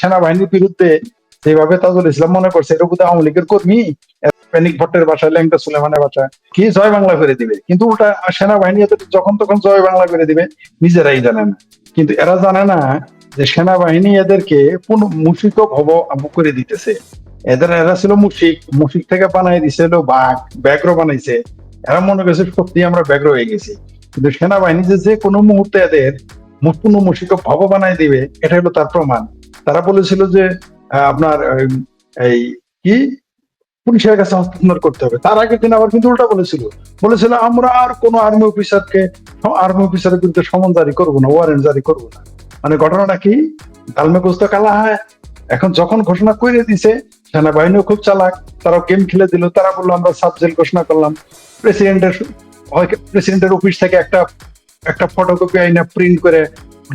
সেনাবাহিনীর বিরুদ্ধে যেভাবে তাজুল ইসলাম মনে করছে এটা বোধহয় আওয়ামী লীগের কর্মী প্যানিক ভট্টের বাসায়, ল্যাংটা সুলেমানের বাসায়, কি জয় বাংলা করে দিবে? কিন্তু উল্টা সেনাবাহিনী যখন তখন জয় বাংলা করে দিবে, নিজেরাই জানে না। কিন্তু এরা জানে না যে সেনাবাহিনী এদেরকে পুনঃ মুশিক ভব করে দিতেছে। এদের এরা ছিল মুশিক মুশিক থেকে বানাই দিছিল বাঘ, ব্যাঘ্র বানাইছে। এরা মনে করছে সত্যি আমরা ব্যাঘ্র হয়ে গেছি। কিন্তু সেনাবাহিনী যে কোনো মুহূর্তে এদের পুনঃ মুশিক ভব বানাই দিবে, এটা হলো তার প্রমাণ। তারা বলেছিল যে আপনার এই কি? পুলিশের কাছে হস্তান্তর করতে হবে। তার আগের দিন আবার কিন্তু উল্টা বলেছিল। বলেছিল, আমরা আর কোন আর্মি অফিসারকে আর্মি অফিসারের বিরুদ্ধে সমন জারি করব না ওয়ারেন্ট জারি করব না। মানে ঘটনাটা কি? কালমে কুস্ত কালা হয়। এখন যখন ঘোষণা করে দিছে, সেনাবাহিনীও খুব চালাক। তারাও গেম খেলে দিল। তারা বলল, আমরা সাবজেল ঘোষণা করলাম। প্রেসিডেন্টের প্রেসিডেন্টের অফিস থেকে একটা একটা ফটোকপি আইনা প্রিন্ট করে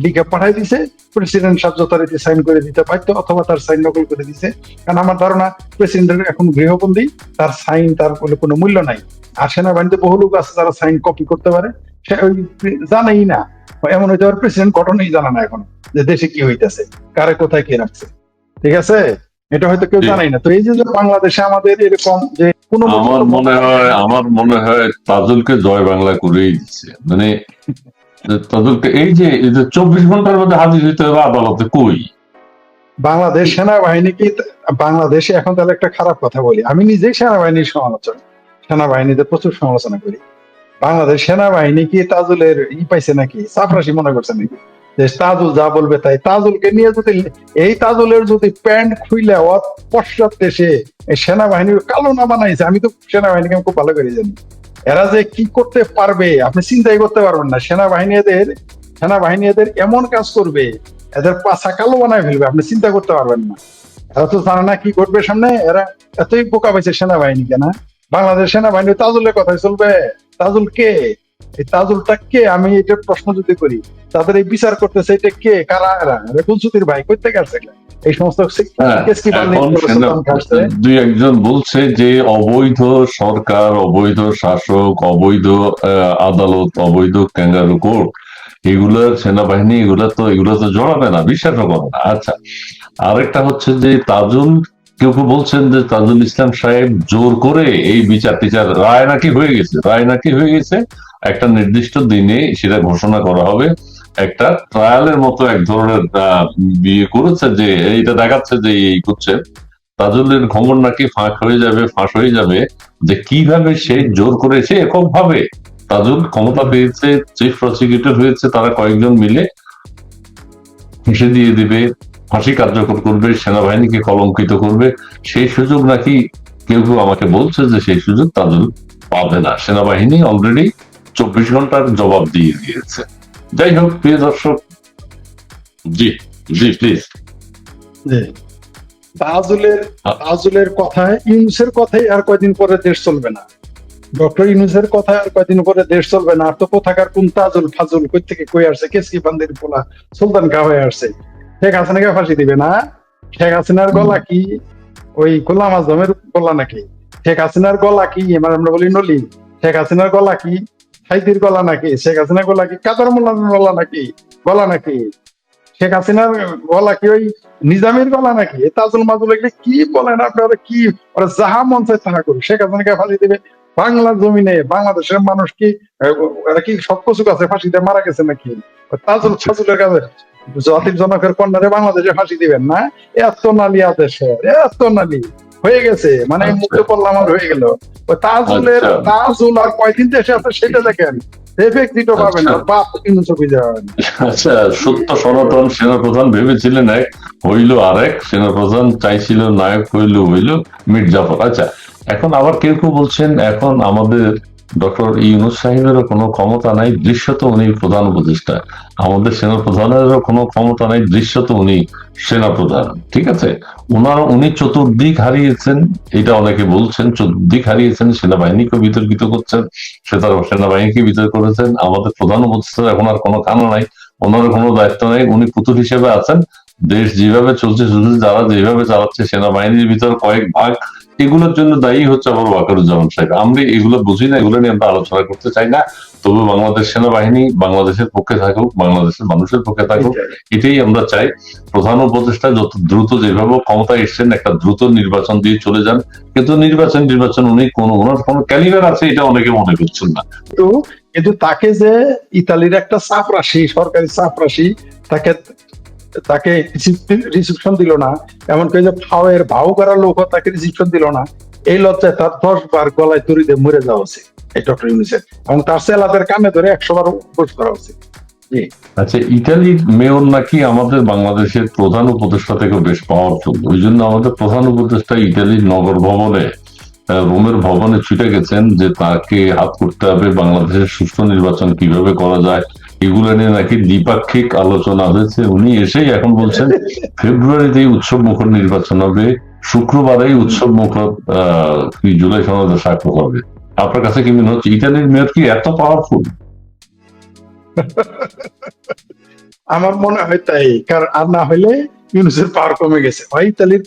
লিখে পাঠাই দিছে প্রেসিডেন্ট সাহায্য যথারীতি সাইন করে দিতে পারতো অথবা তার সাইন নকল করে দিছে। কারণ আমার ধারণা প্রেসিডেন্টের এখন গৃহবন্দী তার সাইন তার কোনো মূল্য নাই। আর সেনাবাহিনীতে বহু লোক আছে যারা সাইন কপি করতে পারে। সে ওই জানেই না। এমন হইতে পারে প্রেসিডেন্ট ঘটনাই জানা না এখন যে দেশে কি হইতেছে কারে কোথায় কে রাখছে। ঠিক আছে? এটা হয়তো কেউ জানাই না। তো এই যে যে বাংলাদেশে আমাদের এরকম যে কোনো আমার মনে হয় আমার মনে হয় তাজুলকে জয় বাংলা করেই দিচ্ছে মানে তাজুলকে এই যে চব্বিশ ঘণ্টার মধ্যে হাজির হইতে হবে আদালতে, কই? বাংলাদেশ সেনাবাহিনী কি বাংলাদেশে এখন তাহলে একটা খারাপ কথা বলি। আমি নিজেই সেনাবাহিনীর সেনাবাহিনীতে প্রচুর সমালোচনা করি। বাংলাদেশ সেনাবাহিনী কি তাজুলের ই পাইছে নাকি? চাপরাশি মনে করছে নাকি? যে তাজুল যা বলবে তাই। তাজুলকে নিয়ে যদি এই তাজুলের যদি প্যান্ট খুইলে পশ্চাৎ দেশে সেনাবাহিনীর কালো না বানাইছে, আমি তো সেনাবাহিনীকে খুব ভালো করে জানি। এরা যে কি করতে পারবে, আপনি চিন্তাই করতে পারবেন না। সেনাবাহিনী এদের সেনাবাহিনী এদের এমন কাজ করবে, এদের পাছা কালো বানায় ফেলবে, আপনি চিন্তা করতে পারবেন না। এরা তো জানে না কি করবে সামনে, এরা এতই বোকা পাইছে সেনাবাহিনী কেনা বাংলাদেশ সেনাবাহিনী তাজুলের কথাই চলবে। তাজুল কে? এই তাজুলটা কে? আমি এটা প্রশ্ন যদি করি, তাদের এই বিচার করতেছে এটা কে? কারা এরা? কুলসুতির ভাই আসছে এগুলা? এই সমস্ত হ্যাঁ, কেসকি বান্ধব এখন করে সেনা- সুলতান খাসছে। দুই একজন বলছে যে অবৈধ সরকার অবৈধ শাসক অবৈধ আদালত অবৈধ ক্যাঙ্গারু কোর্ট এগুলার সেনাবাহিনী এগুলা তো এগুলো তো জড়াবে না বিশ্বাসও করে না আচ্ছা আরেকটা হচ্ছে যে তাজুল কেউ কেউ বলছেন যে তাজুল ইসলাম সাহেব জোর করে এই বিচার টিচার রায় নাকি হয়ে গেছে রায় নাকি হয়ে গেছে একটা নির্দিষ্ট দিনে সেটা ঘোষণা করা হবে একটা ট্রায়ালের মতো এক ধরনের বিয়ে করেছে যে, এইটা দেখাচ্ছে যে এই করছে। তাজুলের খবর নাকি ফাঁক হয়ে যাবে, ফাঁস হয়ে যাবে, যে কীভাবে সে জোর করে সে একক ভাবে তাজুল ক্ষমতা পেয়েছে চিফ প্রসিকিউটর হয়েছে, তারা কয়েকজন মিলে দিয়ে দিবে, ফাঁসি কার্যকর করবে, সেনাবাহিনীকে কলঙ্কিত করবে। সেই সুযোগ নাকি কেউ কেউ আমাকে বলছে যে সেই সুযোগ তাজুল পাবে না। সেনাবাহিনী অলরেডি চব্বিশ ঘণ্টার জবাব দিয়ে দিয়েছে। যাই হোক প্রিয় দর্শক জি জি প্লিজ। তাজুলের আ- তাজুলের কথায় ইউনুসের কথাই আর কয়দিন পরে দেশ চলবে না ডক্টর ইউনুসের কথায় আর কয়দিন পরে দেশ চলবে না আর তো কোথাকার কোন তাজুল ফাজুল কই থেকে কই আসছে কেসকি বান্দির পোলা সুলতান খা হয়ে আসছে শেখ হাসিনাকে ফাঁসি দিবে না শেখ হাসিনার গলা কি ওই গোলাম আজমের গলা নাকি শেখ হাসিনার গলা কি এবার আমরা বলি নলি শেখ হাসিনার গলা কি হাইদির গলা নাকি? শেখ হাসিনার গলা কি? কাদর মোল্লার গলা নাকি? গলা নাকি? শেখ হাসিনার গলা কি ওই নিজামের গলা নাকি? তাজুল মাজুল এগুলো কি বলেন আপনারা? কি? ওরা যাহা মন চায় তাহা করুক। শেখ হাসিনাকে ফাঁসি দেবে বাংলার জমিনে। বাংলাদেশের মানুষ কি এরা কি সব কিছু ফাঁসি দিয়ে মারা গেছে নাকি? তাজুল ফাজুলের কাছে জাতির জনকের কন্যারে বাংলাদেশে ফাঁসি দিবেন না? এত নালি আদেশে এত নালি হয়ে গেছে মানে আচ্ছা। মুক্ত পড়লাম আর হয়ে গেল ওই তাজুলের আচ্ছা। তাজুল আর কয়দিন দেশে আছে সেটা দেখেন পাবেন আচ্ছা। বাপ আচ্ছা সত্য সনাতন সেনাপ্রধান ভেবেছিলেন এক হইল আরেক সেনাপ্রধান চাইছিল নায়ক হইল হইল মির্জাফর আচ্ছা এখন আবার কেউ কেউ বলছেন এখন আমাদের ডক্টর ইউনুস সাহেবেরও কোনো ক্ষমতা নাই, দৃশ্যত উনি প্রধান উপদেষ্টা। আমাদের সেনাপ্রধানেরও কোনো ক্ষমতা নাই, দৃশ্যত উনি সেনাপ্রধান ঠিক আছে? ওনার উনি চতুর্দিক হারিয়েছেন, এটা অনেকে বলছেন, চতুর্দিক হারিয়েছেন, সেনাবাহিনীকে বিতর্কিত করছেন সে তার সেনাবাহিনীকে বিতর্ক করেছেন, আমাদের প্রধান উপদেষ্টার এখন আর কোনো কারণ নাই ওনার কোনো দায়িত্ব নেই, উনি পুতুল হিসেবে আছেন, দেশ যেভাবে চলছে, শুধু যারা যেভাবে চালাচ্ছে, সেনাবাহিনীর ভিতর কয়েক ভাগ এগুলোর জন্য দায়ী হচ্ছে আমার ওয়াকারুজ্জামান সাহেব। আমরা এগুলো বুঝি না, এগুলো নিয়ে আমরা আলোচনা করতে চাই না। তবে বাংলাদেশ সেনাবাহিনী বাংলাদেশের পক্ষে থাকুক, বাংলাদেশের মানুষের পক্ষে থাকুক, এটাই আমরা চাই। প্রধান উপদেষ্টা যত দ্রুত যেভাবে ক্ষমতায় এসছেন, একটা দ্রুত নির্বাচন দিয়ে চলে যান। কিন্তু নির্বাচন নির্বাচন উনি কোন, ওনার কোন ক্যালিবার আছে এটা অনেকে মনে করছেন না। কিন্তু কিন্তু তাকে যে ইতালির একটা চাপ রাশি সরকারি চাপ রাশি তাকে তাকে রিসিপশন দিল না। এমনকি যে ফাওয়ের ভাও করা লোক তাকে রিসিপশন দিল না। এই লজ্জায় তার দশ বার গলায় তুরি দিয়ে মরে যাওয়া উচিত এই ডক্টর ইউনিসেফ এবং তার সেলাদের কানে ধরে একশো বার উপোস করা উচিত। আচ্ছা মেয়র নাকি আমাদের বাংলাদেশের প্রধান উপদেষ্টা থেকে বেশ পাওয়ারফুল ওই জন্য আমাদের প্রধান উপদেষ্টা ইটালির নগর ভবনে রোমের ভবনে ছুটে গেছেন যে তাকে হাত করতে হবে, বাংলাদেশের সুষ্ঠু নির্বাচন কীভাবে করা যায়। এগুলো নিয়ে নাকি দ্বিপাক্ষিক আলোচনা হয়েছে। উনি এসেই এখন বলছেন, ফেব্রুয়ারিতেই উৎসব মুখর নির্বাচন হবে, শুক্রবারেই উৎসব মুখর, আহ জুলাই সনদে স্বাক্ষর হবে। আপনার কাছে কি মনে হচ্ছে ইটালির মেয়র কি এত পাওয়ারফুল আমার মনে হয় তাই, কারণ আর না হলে ইউনুসের পাওয়ার কমে গেছে। হয় ইতালির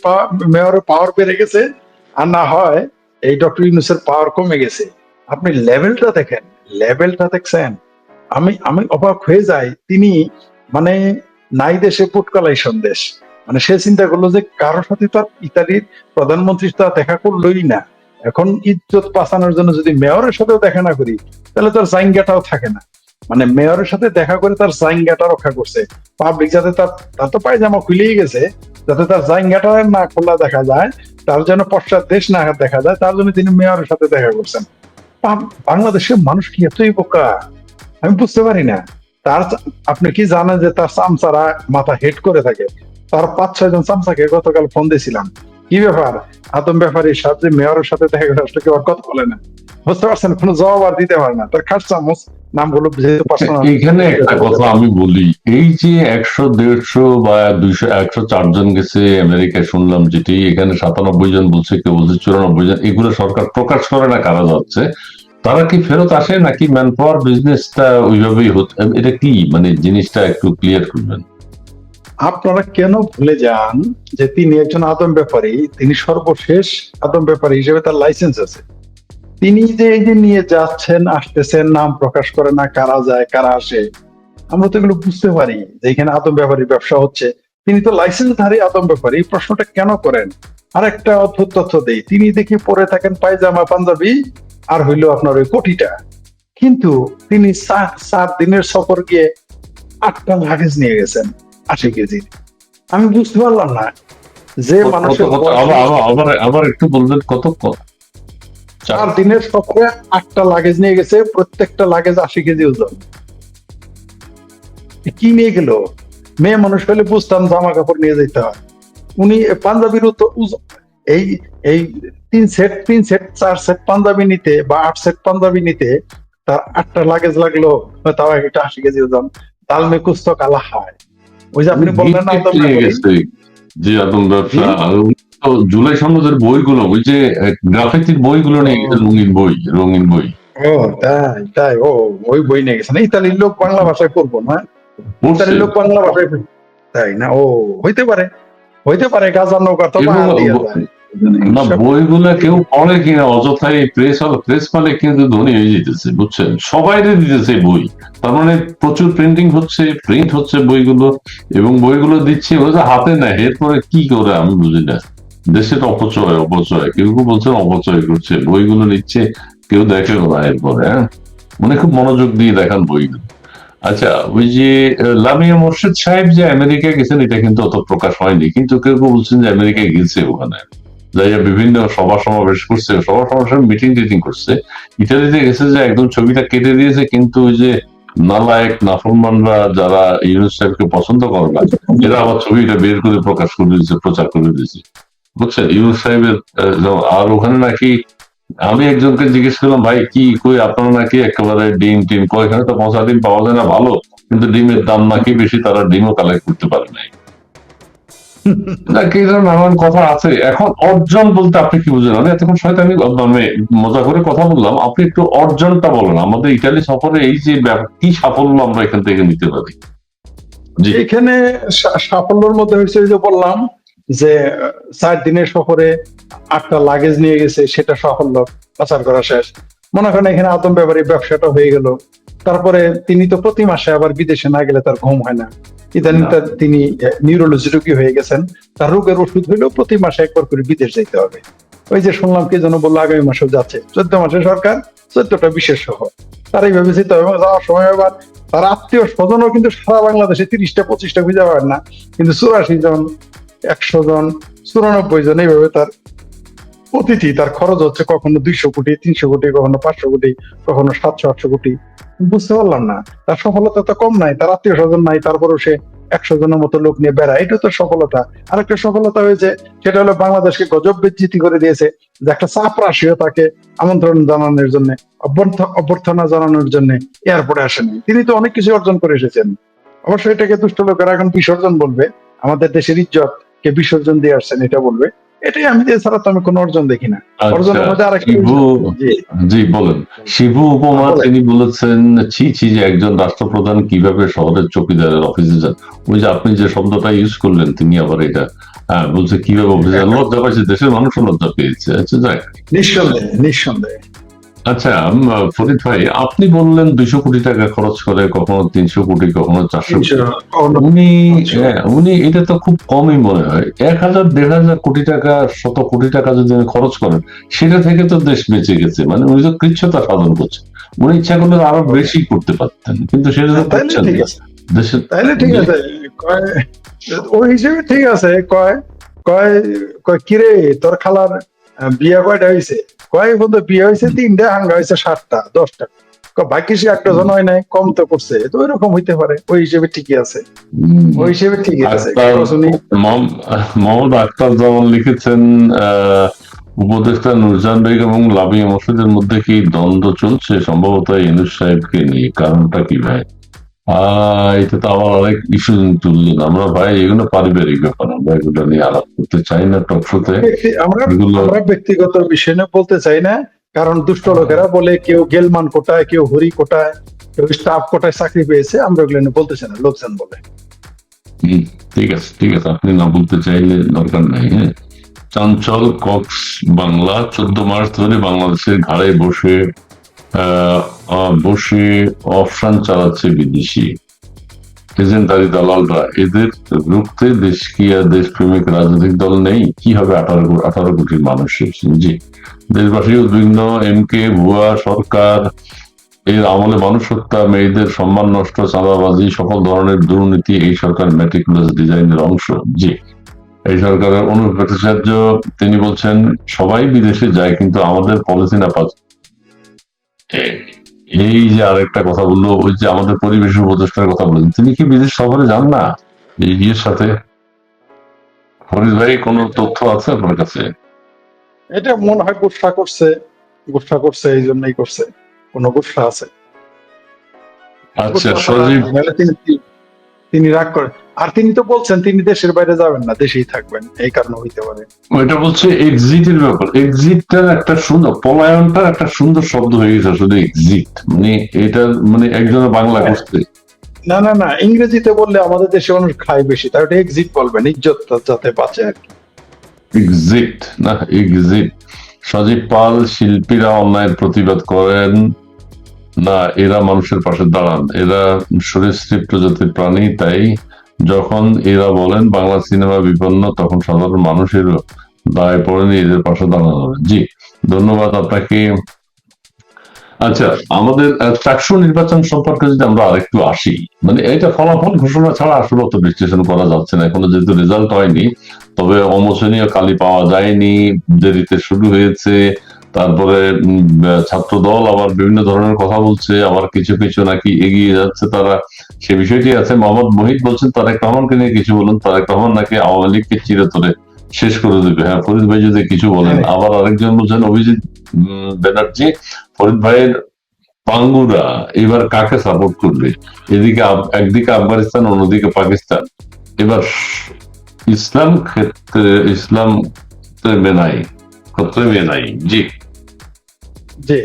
মেয়রের পাওয়ার বেড়ে গেছে, আর না হয় এই ডক্টর ইউনুসের পাওয়ার কমে গেছে। আপনি লেভেলটা দেখেন লেভেলটা দেখছেন। আমি আমি অবাক হয়ে যাই। তিনি মানে নাই দেশে পুটকালাই সন্দেশ। মানে সে চিন্তা করল যে কারোর সাথে তার ইতালির প্রধানমন্ত্রী তা দেখা করলোই না। এখন ইজ্জত বাঁচানোর জন্য যদি মেয়রের সাথেও দেখা না করি, তাহলে তার জাইঙ্গাটাও থাকে না। মানে মেয়রের সাথে দেখা করে তার জাইঙ্গাটা রক্ষা করছে। পাবলিক যাতে তার তার তো পায়জামা খুলেই গেছে। যাতে তার জাইঙ্গাটা না খোলা দেখা যায়, তার জন্য পশ্চাৎ দেশ না দেখা যায়, তার জন্য তিনি মেয়রের সাথে দেখা করছেন। বাংলাদেশের মানুষ কি এতই বোকা? আমি বুঝতে পারি না। তার আপনি কি জানেন যে তার চামচারা মাথা হেড করে থাকে? তার পাঁচ, ছয় জন চামচাকে গতকাল ফোন দিয়েছিলাম কি ব্যাপার? আদম ব্যাপারীর সাথে মেয়রের সাথে দেখা করে আসলে, কেউ কথা বলে না। বুঝতে পারছেন, কোনো জবাব আর দিতে পারে না। তার খাস চামচ এখানে একটা কথা আমি বলি। এই যে একশো, দেড়শো বা দুইশো, একশো চারজন গেছে আমেরিকায়, শুনলাম যেটি। এখানে সাতানব্বই জন বলছে, কেউ বলছে চুরানব্বই জন। এগুলো সরকার প্রকাশ করে না কারা যাচ্ছে। তারা কি ফেরত আসে নাকি ম্যান পাওয়ার বিজনেসটা ওইভাবেই হচ্ছে এটা কি? মানে জিনিসটা একটু ক্লিয়ার করবেন। আপনারা কেন ভুলে যান যে তিনি একজন আদম ব্যাপারী? তিনি সর্বশেষ আদম ব্যাপারী হিসেবে তার লাইসেন্স আছে। তিনি যে এই যে নিয়ে যাচ্ছেন, আসতেছেন, নাম প্রকাশ করে না কারা যায়, কারা আসে, আমরা তো এগুলো বুঝতে পারি যে এখানে আদম ব্যাপারী ব্যবসা হচ্ছে। তিনি তো লাইসেন্স লাইসেন্সধারী আদম ব্যাপারী প্রশ্নটা কেন করেন? আর একটা অদ্ভুত তথ্য দেই। তিনি দেখি পরে থাকেন পায়জামা পাঞ্জাবি আর হইল আপনার ওই কোটিটা। কিন্তু তিনি চার দিনের সফর গিয়ে আটটা লাগেজ নিয়ে গেছেন আশি কেজি। আমি বুঝতে পারলাম না যে মানুষের আবার একটু বলবেন কত চার দিনের সফরে আটটা লাগেজ নিয়ে গেছে প্রত্যেকটা লাগেজ আশি কেজি ওজন। কি নিয়ে গেল? মেয়ে মানুষ হলে বুঝতাম জামা কাপড় নিয়ে যেতে হয়। উনি পাঞ্জাবির তো এই এই তিন সেট তিন সেট চার সেট পাঞ্জাবি নিতে বা আট সেট পাঞ্জাবি নিতে তার আটটা লাগেজ লাগল তাও একটা আশি কেজি ওজন তাল মে কুছ তো কালা হয় ওই যে আপনি বললেন না গেছে আদম ব্যবসা। জুলাই সনদের বইগুলো ওই যে গ্রাফিতির বইগুলো গেছে রঙিন বই রঙিন বই। ও তাই তাই ও ওই বই নিয়ে গেছেন ইতালির লোক বাংলা ভাষায় করব না? ইতালির লোক বাংলা ভাষায় তাই না? ও হইতে পারে হইতে পারে গাজার নৌকা তো না বইগুলা কেউ পড়ে কিনা অযথাই প্রেস প্রেস কিন্তু ধনী হয়ে যেতেছে বুঝছেন? সবাই দিতেছে বই। তার মানে প্রচুর প্রিন্টিং হচ্ছে প্রিন্ট হচ্ছে বইগুলো এবং বইগুলো দিচ্ছে যে হাতে নেয় এরপরে কি করে আমি বুঝি না। দেশের অপচয় অপচয় কেউ কেউ বলছেন অপচয় করছে বইগুলো নিচ্ছে কেউ দেখে না এরপরে হ্যাঁ? মানে খুব মনোযোগ দিয়ে দেখান বইগুলো। আচ্ছা ওই যে লামিয়া মোর্শেদ সাহেব যে আমেরিকা গেছেন এটা কিন্তু অত প্রকাশ হয়নি কিন্তু কেউ কেউ বলছেন যে আমেরিকায় গেছে ওখানে। যাইয়া বিভিন্ন সভা সমাবেশ করছে, সভা সমাবেশ মিটিং টিটিং করছে। ইটালিতে গেছে যে একদম ছবিটা কেটে দিয়েছে, কিন্তু ওই যে নালায়ক, নাফরমানরা যারা ইউনুস সাহেবকে পছন্দ করে না, এরা আবার ছবিটা বের করে প্রকাশ করে দিয়েছে, প্রচার করে দিয়েছে। বুঝছেন? ইউনুস আর ওখানে নাকি আমি একজনকে জিজ্ঞেস করলাম, ভাই, কি, কই, আপনারা নাকি একেবারে ডিম টিম কই এখানে তো পচা ডিম পাওয়া যায় না, ভালো, কিন্তু ডিমের দাম নাকি বেশি, তারা ডিমও কালেক্ট করতে পারে নাই। নানান কথা আছে। এখন অর্জন বলতে আপনি কি বুঝেন আমি এতক্ষণ মানে মজা করে কথা বললাম। আপনি একটু অর্জনটা বলেন। আমাদের ইটালি সফরে এই যে কি সাফল্য আমরা এখান থেকে নিতে পারি? এখানে সাফল্যের মধ্যে হয়েছে যে বললাম যে, চার দিনের সফরে আটটা লাগেজ নিয়ে গেছে, সেটা সাফল্য পাচার করা শেষ। মনে করেন এখানে আতম ব্যাপারে ব্যবসাটা হয়ে গেল। তারপরে তিনি তো প্রতি মাসে আবার বিদেশে না গেলে তার ঘুম হয় না। ইদানিং তার তিনি নিউরোলজি রোগী হয়ে গেছেন। তার রোগের ওষুধ হইলেও প্রতি মাসে একবার করে বিদেশ যেতে হবে। ওই যে শুনলাম কি যেন বলল আগামী মাসেও যাচ্ছে। চোদ্দ মাসে সরকার চোদ্দটা বিশেষ সহ। তার এইভাবে যেতে হবে। যাওয়ার সময় আবার তার আত্মীয় স্বজনও কিন্তু সারা বাংলাদেশে তিরিশটা পঁচিশটা খুঁজে পাবেন না। কিন্তু চুরাশি জন একশো জন চুরানব্বই জন এইভাবে তার অতিথি তার খরচ হচ্ছে কখনো দুইশো কোটি তিনশো কোটি কখনো পাঁচশো কোটি কখনো সাতশো আটশো কোটি। বুঝতে পারলাম না। তার সফলতা তো কম নাই, তার আত্মীয় স্বজন নাই, তারপরেও সে একশো জনের মতো লোক নিয়ে বেড়ায়। এটা তো সফলতা। আরেকটা সফলতা হয়েছে, সেটা হলো বাংলাদেশকে গজব বিচ্যুতি করে দিয়েছে যে একটা চাপ রাশিও তাকে আমন্ত্রণ জানানোর জন্য অভ্যর্থনা জানানোর জন্য এয়ারপোর্টে আসেনি। তিনি তো অনেক কিছু অর্জন করে এসেছেন। অবশ্যই এটাকে দুষ্ট লোকেরা এখন বিসর্জন বলবে। আমাদের দেশের ইজ্জত কে বিসর্জন দিয়ে আসছেন, এটা বলবে। এটাই আমি এছাড়া তো আমি কোনো অর্জন দেখি না। অর্জনের আচ্ছা মধ্যে আরেকটা শিবু জি, বলেন। শিবু উপমা তিনি বলেছেন ছি ছি যে একজন রাষ্ট্রপ্রধান কীভাবে শহরের চৌকিদারের অফিসে যান। ওই যে আপনি যে শব্দটা ইউজ করলেন তিনি আবার এটা বলছে কীভাবে অফিসে? লজ্জা পাইছে দেশের মানুষ লজ্জা পেয়েছে। আচ্ছা যাক। নিঃসন্দেহে নিঃসন্দেহে। আচ্ছা ফরিদ ভাই আপনি বললেন দুইশো কোটি টাকা খরচ করে কখনো তিনশো কোটি কখনো চারশো উনি। হ্যাঁ, উনি এটা তো খুব কমই মনে হয়। এক হাজার দেড় হাজার কোটি টাকা শত কোটি টাকা যদি খরচ করেন সেটা থেকে তো দেশ বেঁচে গেছে। মানে উনি তো কৃচ্ছতা সাধন করছেন। উনি ইচ্ছা করলে আরও বেশি করতে পারতেন কিন্তু সেটা তো করছেন ঠিক আছে। দেশের তাইলে ঠিক আছে। কয় ওই হিসেবে ঠিক আছে। কয় কয় কয় কিরে তোর খালার বিয়ে কয়টা হয়েছে কয় বন্ধু বিয়ে হয়েছে তিনটা হাঙ্গা হয়েছে সাতটা দশটা। বাকি সে একটা জন হয় নাই কম তো করছে। তো ওইরকম হইতে পারে ওই হিসেবে ঠিকই আছে। ওই হিসেবে ঠিকই আছে মোহাম্মদ আক্তার যেমন লিখেছেন আহ, উপদেষ্টা নুরজান বেগ এবং লাবিয়া মসজিদের মধ্যে কি দ্বন্দ্ব চলছে? সম্ভবত ইনুস সাহেবকে নিয়ে কারণটা কি ভাই? এটা তো আবার অনেক ইস্যু তুললেন আমরা ভাই এগুলো পারিবারিক ব্যাপার আমরা এগুলো নিয়ে আলাপ করতে চাই না টকশোতে আমরা ব্যক্তিগত বিষয় নিয়ে বলতে চাই না কারণ দুষ্ট লোকেরা বলে কেউ গেলমান কোটায় কেউ হরি কোটায় কেউ স্টাফ কোটায় চাকরি পেয়েছে আমরা ওগুলো নিয়ে বলতে চাই না লোকজন বলে। হুম, ঠিক আছে ঠিক আছে। আপনি না বলতে চাইলে দরকার নাই হ্যাঁ? চাঞ্চল কক্স বাংলা চোদ্দ মাস ধরে বাংলাদেশের ঘাড়ে বসে বসে অপশান চালাচ্ছে বিদেশি। এজেন্টারি দালালরা, এদের রুখতে দেশ কি আর দেশপ্রেমিক রাজনৈতিক দল নেই? কি হবে আঠারো আঠারো কোটি মানুষের জি দেশবাসী উদ্বিগ্ন এম কে, ভুয়া, সরকার, এর আমলে মানুষ হত্যা, মেয়েদের সম্মান নষ্ট, চাঁদাবাজি, সকল ধরনের দুর্নীতি, এই সরকার মেটিকুলাস ডিজাইনের অংশ। জি। এই সরকারের অনুপ ভট্টাচার্য তিনি বলছেন, সবাই বিদেশে যায়, কিন্তু আমাদের পলিসি না এই যে আরেকটা কথা বলল ওই যে আমাদের পরিবেশ উপদেষ্টার কথা বললেন তিনি কি বিদেশ সফরে যান না? এই বিয়ের সাথে? ফরিদ ভাই কোনো তথ্য আছে আপনার কাছে? এটা মনে হয় গুসা করছে গুসা করছে এই জন্যই করছে। কোনো গুসা আছে। আচ্ছা সজীব তিনি তিনি রাগ করেন আর তিনি তো বলছেন তিনি দেশের বাইরে যাবেন না দেশেই থাকবেন এই কারণে হইতে পারে। এটা বলছে এক্সিটের ব্যাপার। এক্সিটটার একটা সুন্দর পলায়নটার একটা সুন্দর শব্দ হয়ে গেছে শুধু এক্সিট মানে এটা মানে একজনের বাংলা করছে। না না না ইংরেজিতে বললে আমাদের দেশে মানুষ খায় বেশি তাই ওটা এক্সিট বলবেন ইজ্জত যাতে বাঁচে আর কি। এক্সিট না এক্সিট সজীব পাল শিল্পীরা অন্যায়ের প্রতিবাদ করেন। না এরা মানুষের পাশে দাঁড়ান। এরা সরীসৃপ প্রজাতির প্রাণী তাই যখন এরা বলেন বাংলা সিনেমা বিপন্ন, তখন সাধারণ মানুষেরও দায় পড়েনি এদের পাশে দাঁড়ানো জি, ধন্যবাদ আপনাকে। আচ্ছা আমাদের চাকসু নির্বাচন সম্পর্কে যদি আমরা আরেকটু আসি মানে এটা ফলাফল ঘোষণা ছাড়া আসলে অত বিশ্লেষণ করা যাচ্ছে না। এখনও যেহেতু রেজাল্ট হয়নি, তবে অমোচনীয় কালি পাওয়া যায়নি, দেরিতে শুরু হয়েছে। তারপরে ছাত্র দল আবার বিভিন্ন ধরনের কথা বলছে আবার কিছু কিছু নাকি এগিয়ে যাচ্ছে তারা। সে বিষয়টি আছে মোহাম্মদ মহিদ বলছেন তারেক রহমানকে নিয়ে কিছু বলুন। তারেক রহমান নাকি আওয়ামী লীগকে চিরতরে শেষ করে দেবে। হ্যাঁ ফরিদ ভাই যদি কিছু বলেন। হ্যাঁ। আবার আরেকজন বলছেন অভিজিৎ ব্যানার্জি ফরিদ ভাইয়ের পাঙ্গুরা এবার কাকে সাপোর্ট করবে? এদিকে একদিকে আফগানিস্তান অন্যদিকে পাকিস্তান। এবার ইসলাম ক্ষেত্রে ইসলাম ক্ষেত্রে নাই ক্ষেত্রে নাই জি। যে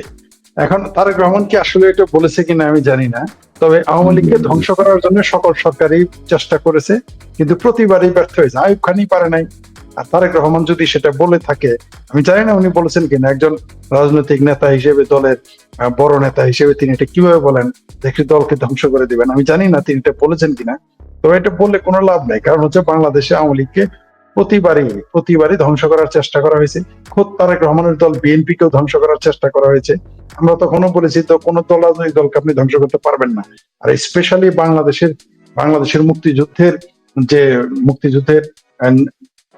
এখন তারেক রহমান কি আসলে এটা বলেছে কিনা আমি জানি না। তবে আওয়ামী লীগকে ধ্বংস করার জন্য সকল সরকারই চেষ্টা করেছে কিন্তু প্রতিবারই ব্যর্থ হয়েছে। আইব খানি পারে নাই। আর তারেক রহমান যদি সেটা বলে থাকে আমি জানি না উনি বলেছেন কিনা। একজন রাজনৈতিক নেতা হিসেবে দলের বড় নেতা হিসেবে তিনি এটা কীভাবে বলেন? দেখি দলকে ধ্বংস করে দিবেন। আমি জানি না তিনি এটা বলেছেন কিনা। তবে এটা বললে কোনো লাভ নাই। কারণ হচ্ছে বাংলাদেশে আওয়ামী লীগকে প্রতিবারই প্রতিবারই ধ্বংস করার চেষ্টা করা হয়েছে। খোদ তারেক রহমানের দল বিএনপি কেও ধ্বংস করার চেষ্টা করা হয়েছে। আমরা তখনও বলেছি, তো কোন দল রাজনৈতিক দলকে আপনি ধ্বংস করতে পারবেন না। আর স্পেশালি বাংলাদেশের বাংলাদেশের মুক্তিযুদ্ধের যে মুক্তিযুদ্ধের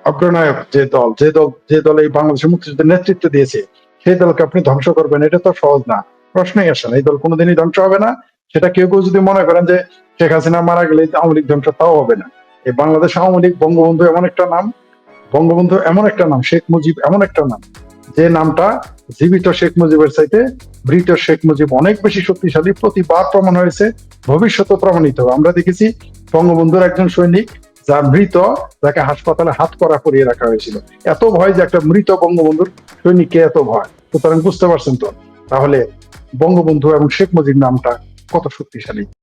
অগ্রনায়ক যে দল যে দল যে দল এই বাংলাদেশের মুক্তিযুদ্ধের নেতৃত্ব দিয়েছে, সেই দলকে আপনি ধ্বংস করবেন, এটা তো সহজ না। প্রশ্নই আসে না, এই দল কোনোদিনই ধ্বংস হবে না। সেটা কেউ কেউ যদি মনে করেন যে শেখ হাসিনা মারা গেলে আওয়ামী লীগ ধ্বংস, তাও হবে না। এই বাংলাদেশ আওয়ামী লীগ বঙ্গবন্ধু এমন একটা নাম, বঙ্গবন্ধু এমন একটা নাম, শেখ মুজিব এমন একটা নাম। যে নামটা জীবিত শেখ মুজিবের চাইতে মৃত শেখ মুজিব অনেক বেশি শক্তিশালী, প্রতিবার প্রমাণ হয়েছে ভবিষ্যতে প্রমাণিত। আমরা দেখেছি বঙ্গবন্ধুর একজন সৈনিক যা মৃত, যাকে হাসপাতালে হাত করা করিয়ে রাখা হয়েছিল। এত ভয় যে একটা মৃত বঙ্গবন্ধুর সৈনিককে এত ভয়। সুতরাং বুঝতে পারছেন তো? তাহলে বঙ্গবন্ধু এবং শেখ মুজিব নামটা কত শক্তিশালী?